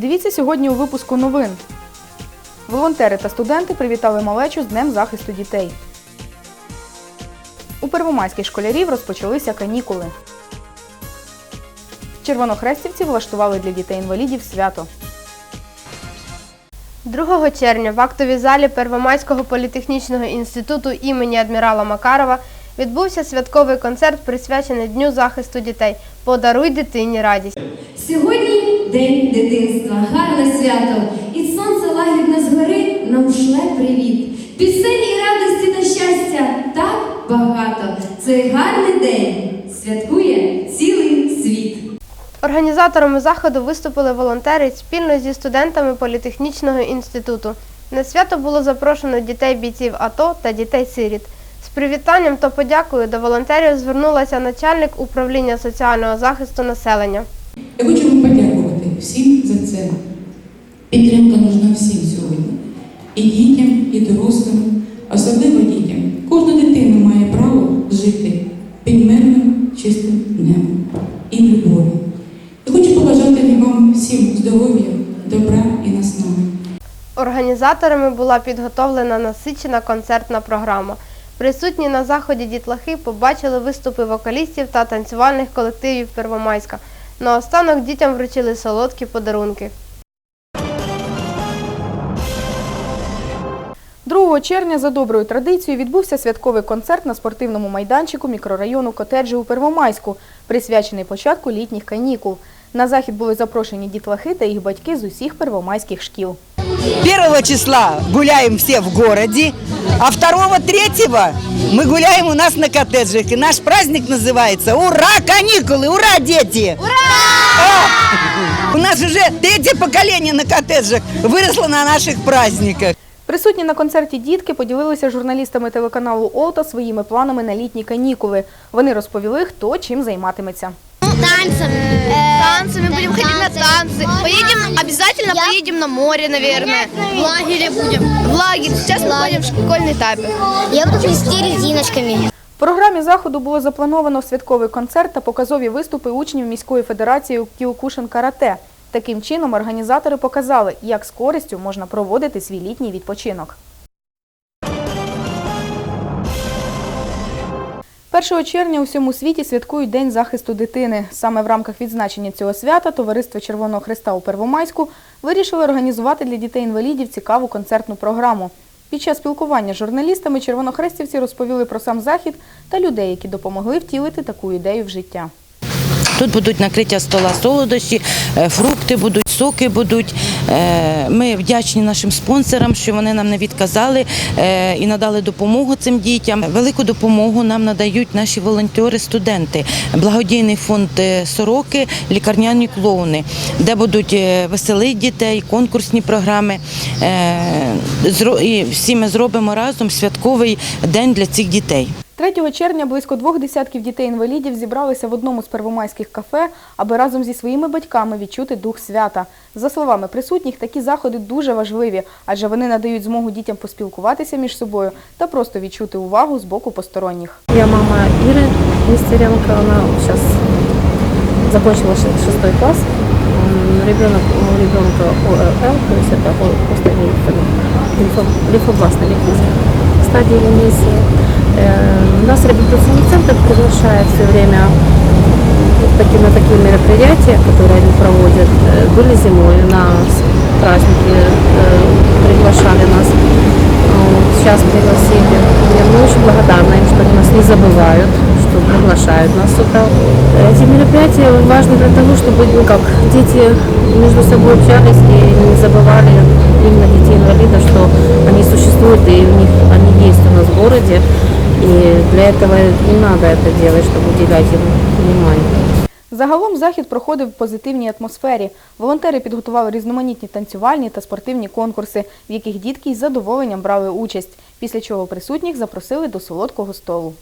Дивіться сьогодні у випуску новин. Волонтери та студенти привітали малечу з Днем захисту дітей. У Первомайських школярів розпочалися канікули. Червонохрестівці влаштували для дітей-інвалідів свято. 2 червня в актовій залі Первомайського політехнічного інституту імені адмірала Макарова відбувся святковий концерт, присвячений Дню захисту дітей. Подаруй дитині радість. Сьогодні день дитинства, гарне свято, і сонце лагідно згори нам шле привіт. Пісень і радості та щастя так багато. Цей гарний день святкує цілий світ. Організаторами заходу виступили волонтери спільно зі студентами політехнічного інституту. На свято було запрошено дітей бійців АТО та дітей-сиріт. З привітанням та подякою до волонтерів звернулася начальник управління соціального захисту населення. Я хочу всім за це. Підтримка нужна всім сьогодні. І дітям, і дорослим, особливо дітям. Кожна дитина має право жити під мирним, чистим небом і любові. Я хочу побажати вам всім здоров'я, добра і наснаги. Організаторами була підготовлена насичена концертна програма. Присутні на заході дітлахи побачили виступи вокалістів та танцювальних колективів Первомайська. Наостанок дітям вручили солодкі подарунки. 2 червня за доброю традицією відбувся святковий концерт на спортивному майданчику мікрорайону Котеджі у Первомайську, присвячений початку літніх канікул. На захід були запрошені дітлахи та їх батьки з усіх первомайських шкіл. 1 числа гуляем все в городе, а 2-3 мы гуляем у нас на коттеджах. И наш праздник называется «Ура, каникулы! Ура, дети!» Ура! У нас уже третье поколение на коттеджах выросло на наших праздниках. Присутні на концерті дітки поділилися з журналістами телеканалу Олта своїми планами на літні канікули. Вони розповіли, хто чим займатиметься. Танцами. Танцами будем ходить на танцы. Поедем, обязательно поедем на море, наверное. В лагере будем. В лагерь. Сейчас мы ходим в школьный этапе. Я буду плести резиночками. В програмі заходу було заплановано святковий концерт та показові виступи учнів міської федерації Кіокушин Карате. Таким чином організатори показали, як з користю можна проводити свій літній відпочинок. 1 червня у всьому світі святкують День захисту дитини. Саме в рамках відзначення цього свята Товариство Червоного Христа у Первомайську вирішили організувати для дітей-інвалідів цікаву концертну програму. Під час спілкування з журналістами червонохрестівці розповіли про сам захід та людей, які допомогли втілити таку ідею в життя. Тут будуть накриття стола солодощі, е, фрукти будуть, соки будуть. Е, Ми вдячні нашим спонсорам, що вони нам не відказали е, і надали допомогу цим дітям. Велику допомогу нам надають наші волонтери-студенти, благодійний фонд е, Сороки, лікарняні клоуни, де будуть веселити дітей, конкурсні програми. І всі ми зробимо разом святковий день для цих дітей. 3 червня близько двох десятків дітей-інвалідів зібралися в одному з первомайських кафе, аби разом зі своїми батьками відчути дух свята. За словами присутніх, такі заходи дуже важливі, адже вони надають змогу дітям поспілкуватися між собою та просто відчути увагу з боку посторонніх. Я мама Иры Нестеренко, она сейчас закончила ше- шестой класс. М, Ребенок, у ребенка ОРЛ, то есть это о- острый лимфо- лимфобластная лейкозия в стадии ремиссии. Э, Нас реабилитационный центр приглашает все время таки- на такие мероприятия, которые они проводят. Э, Были зимой на с- праздники, э, приглашали нас. Вот, Сейчас пригласили. И Мы очень благодарны им, что они нас не забывают, что приглашают нас сюда. Эти мероприятия важны для того, чтобы ну, как дети между собой общались и не забывали именно детей инвалидов, что они существуют и у них они есть у нас в городе. И для этого не надо это делать, чтобы уделять им внимание. Загалом захід проходив в позитивній атмосфері. Волонтери підготували різноманітні танцювальні та спортивні конкурси, в яких дітки із задоволенням брали участь, після чого присутніх запросили до солодкого столу.